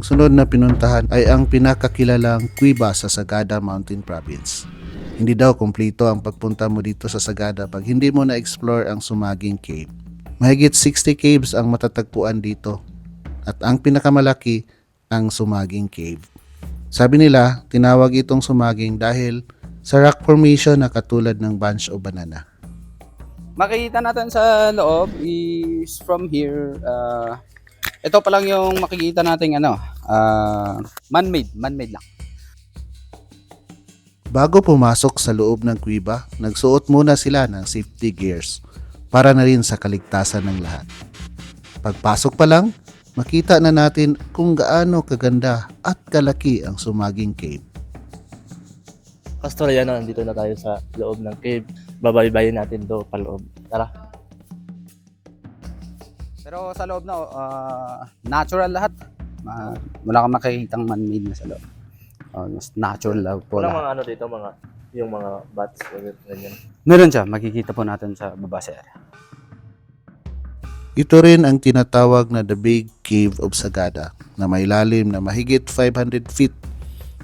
Ang sunod na pinuntahan ay ang pinakakilalang Cuiba sa Sagada Mountain Province. Hindi daw kumpleto ang pagpunta mo dito sa Sagada pag hindi mo na-explore ang Sumaging Cave. Mahigit 60 caves ang matatagpuan dito at ang pinakamalaki ang Sumaging Cave. Sabi nila, tinawag itong Sumaging dahil sa rock formation na katulad ng bunch o banana. Makikita natin sa loob is from here. uh, ito pa lang yung makikita nating ano, uh, man-made, man-made lang. Bago pumasok sa loob ng kuiba, nagsuot muna sila ng safety gears para na rin sa kaligtasan ng lahat. Pagpasok pa lang, makita na natin kung gaano kaganda at kalaki ang sumaging cave. Pastor, yan na, nandito na tayo sa loob ng cave. Babaybayin natin do paloob. Tara. Pero sa loob na, uh, natural lahat. Ma- wala kang makikitang man-made na sa loob. Uh, mas natural lang po Walang lahat. mga ano dito, mga yung mga bats, ganyan. Meron siya, makikita po natin sa baba sa area. Ito rin ang tinatawag na The Big Cave of Sagada na may lalim na mahigit 500 feet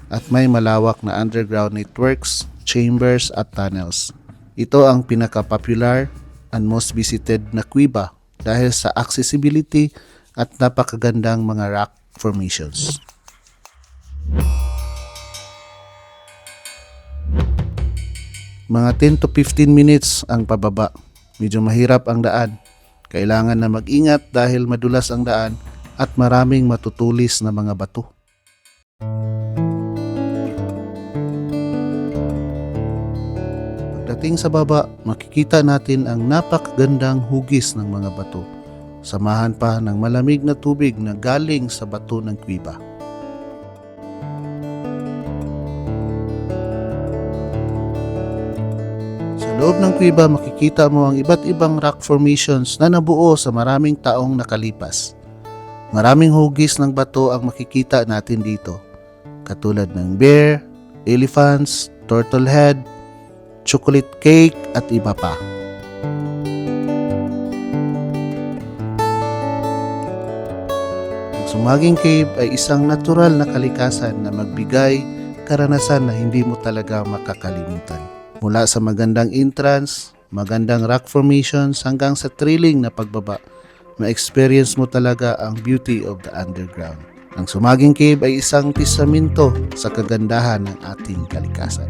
at may malawak na underground networks, chambers at tunnels. Ito ang pinaka-popular and most visited na kuiba dahil sa accessibility at napakagandang mga rock formations. Mga 10 to 15 minutes ang pababa. Medyo mahirap ang daan. Kailangan na mag-ingat dahil madulas ang daan at maraming matutulis na mga bato. Pagdating sa baba, makikita natin ang napakagandang hugis ng mga bato. Samahan pa ng malamig na tubig na galing sa bato ng kuiba. Sa loob ng kuiba makikita mo ang iba't ibang rock formations na nabuo sa maraming taong nakalipas. Maraming hugis ng bato ang makikita natin dito, katulad ng bear, elephants, turtle head, chocolate cake at iba pa. Sumaging Cave ay isang natural na kalikasan na magbigay karanasan na hindi mo talaga makakalimutan. Mula sa magandang entrance, magandang rock formations hanggang sa thrilling na pagbaba, ma-experience mo talaga ang beauty of the underground. Ang Sumaging Cave ay isang tisaminto sa kagandahan ng ating kalikasan.